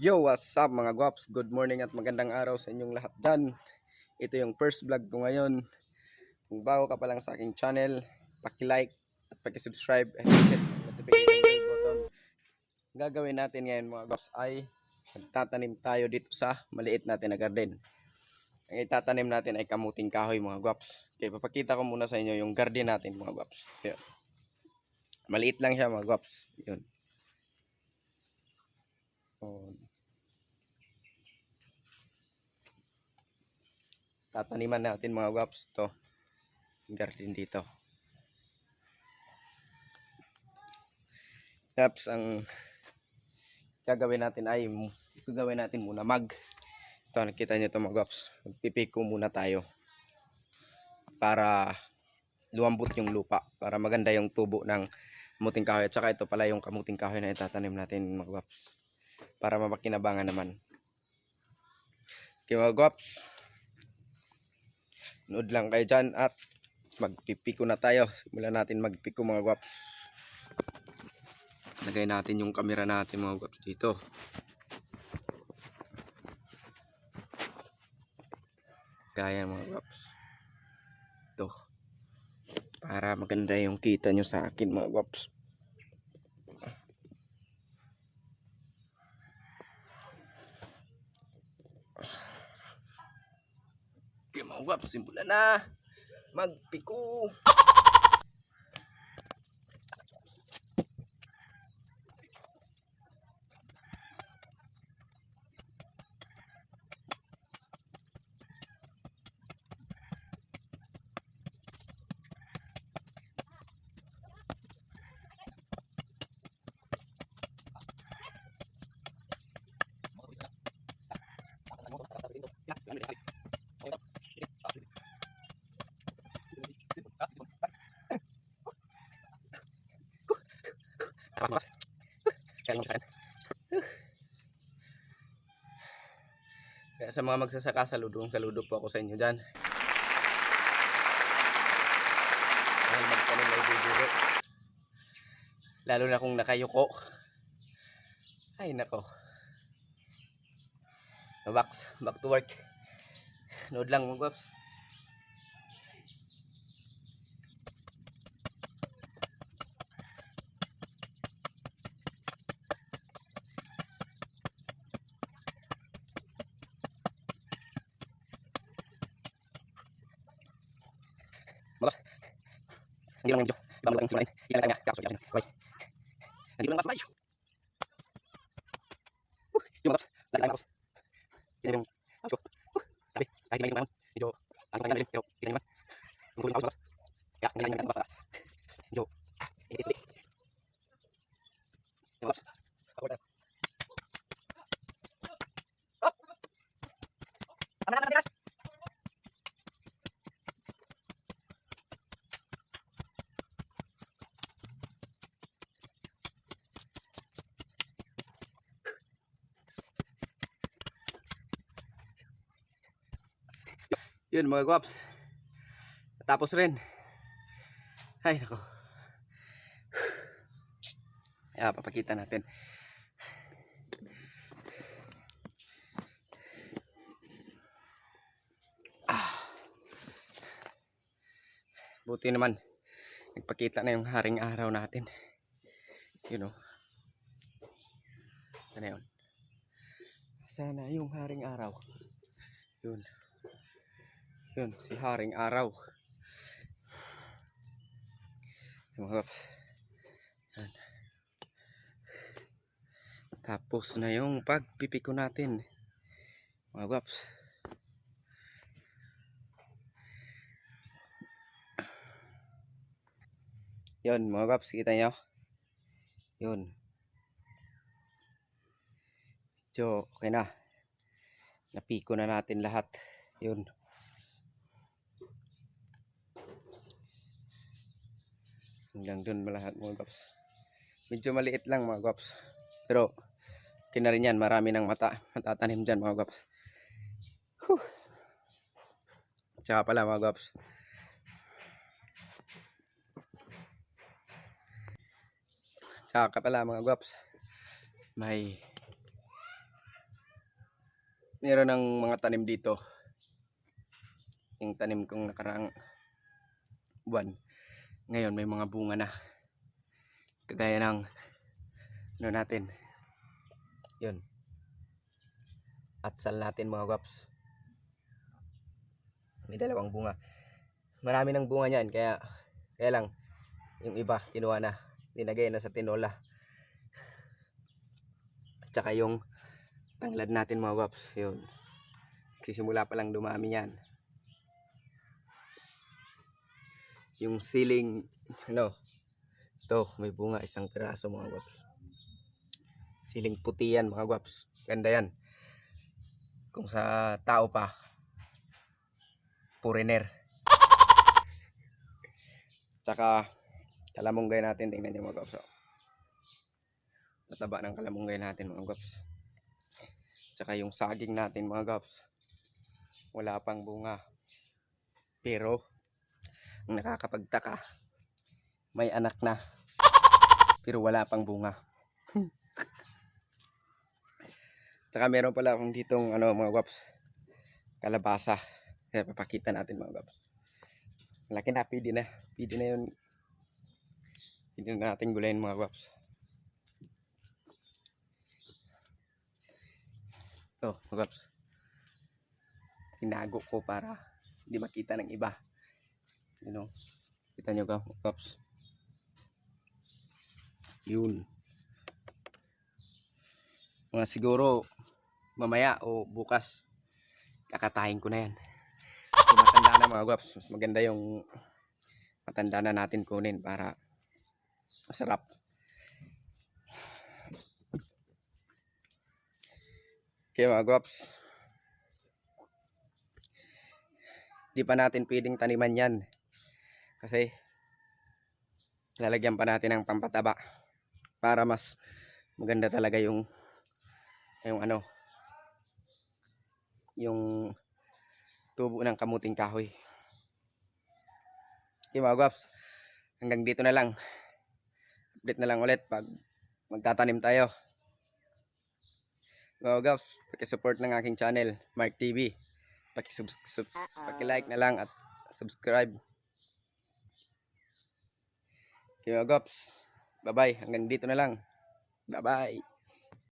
Yo, what's up mga guwaps? Good morning at magandang araw sa inyong lahat dyan. Ito yung first vlog ko ngayon. Kung bago ka pa lang sa aking channel, paki-like at paki-subscribe and hit notification bell button. Gagawin natin ngayon mga guwaps ay magtatanim tayo dito sa maliit natin na garden. Ang itatanim natin ay kamuting kahoy mga guwaps. Okay, papakita ko muna sa inyo yung garden natin mga guwaps. Yan. Maliit lang siya mga guwaps. Yun. Oh, tataniman natin mga guwaps to garden dito. Yaps, ang gagawin natin ay gagawin natin muna mag. Ito nakita nyo ito mga guwaps magpipiko muna tayo para luwambot yung lupa para maganda yung tubo ng kamuting kahoy. At saka ito pala yung kamuting kahoy na itatanim natin mga guwaps para mapakinabangan naman. Okay mga guwaps Nood lang kayo dyan at magpipiko na tayo. Simulan natin magpiko mga guwaps. Lagay natin yung camera natin mga guwaps dito. Kaya mga guwaps. Ito. Para maganda yung kita nyo sa akin mga guwaps. Okay mga guwaps, simulan na. Magpiko. Kaya sa mga magsasaka, saludong saludo po ako sa inyo dyan. Dahil magtanim ay bibiro. Lalo na kung nakayuko. Ay nako. Back, back to work. Nood lang mga guwaps. Hindi lang medyo. Ibang lang simulan. Hindi lang kanya. Kakasok yan. Okay. Hindi lang Uh, yung matas. Lagi tayo matas. Sino yung matas ko? Sabi. Kahit hindi may yung Medyo. Ano kanya na rin. Pero kita naman. Yung tuloy yung matas. Kaya hindi lang yung matas. Medyo. Ah. Hindi. Hindi. Yung matas. Ako tayo. Oh! Tama na naman Yun mga guwaps. Tapos rin. Ay nako. Kaya papakita natin. Ah. Buti naman. Nagpakita na yung haring araw natin. You know. Ano yun? Sana yung haring araw. Yun. Yun, si Haring Araw. Yung mga kaps. Yan. Tapos na yung pagpipiko natin. Mga kaps. Yun, mga kaps, kita nyo? Yun. So, okay na. Napiko na natin lahat. Yun. Hanggang dun malahat mga guwaps medyo maliit lang mga guwaps pero kina rin yan marami ng mata matatanim dyan mga guwaps Whew. tsaka pala mga guwaps tsaka pala mga guwaps may meron ng mga tanim dito. Yung tanim kong nakaraang buwan. Ngayon may mga bunga na. Kagaya ng ano natin. Yun. Atsal natin mga guwaps. May dalawang bunga. Marami ng bunga niyan kaya kaya lang yung iba kinuha na. Linagay na sa tinola. At saka yung tanglad natin mga guwaps. Yun. Sisimula pa lang dumami yan. Yung siling, ano, ito, may bunga, isang piraso mga guwaps. Siling puti yan mga guwaps. Ganda yan. Kung sa tao pa, foreigner. Tsaka, kalamunggay natin, tingnan nyo mga guwaps. oh. Tataba ng kalamunggay natin mga guwaps. Tsaka yung saging natin mga guwaps. Wala pang bunga. Pero, nakakapagtaka, may anak na. Pero wala pang bunga. Tsaka meron pala akong ditong ano mga guwaps. Kalabasa. Kaya papakita natin mga guwaps. Malaki na, pwede na. Pwede na yun. Pwede na natin gulayin mga guwaps. Ito, mga guwaps. Tinago ko para hindi makita ng iba. You know, kita nyo ka, guwaps. Yun. Mga siguro mamaya o bukas kakatahin ko na yan. Kung matanda na mga guwaps, mas maganda yung matanda na natin kunin para masarap. Okay mga guwaps. Di pa natin pwedeng taniman yan. Kasi lalagyan pa natin ng pampataba para mas maganda talaga yung yung ano yung tubo ng kamuting kahoy. Okay mga guwaps, hanggang dito na lang. Update na lang ulit pag magtatanim tayo. Mga guwaps, pakisupport ng aking channel, Mark TV. Pakisub subs, paki-like na lang at subscribe. Mga guwaps, bye-bye. Hanggang dito na lang. Bye-bye.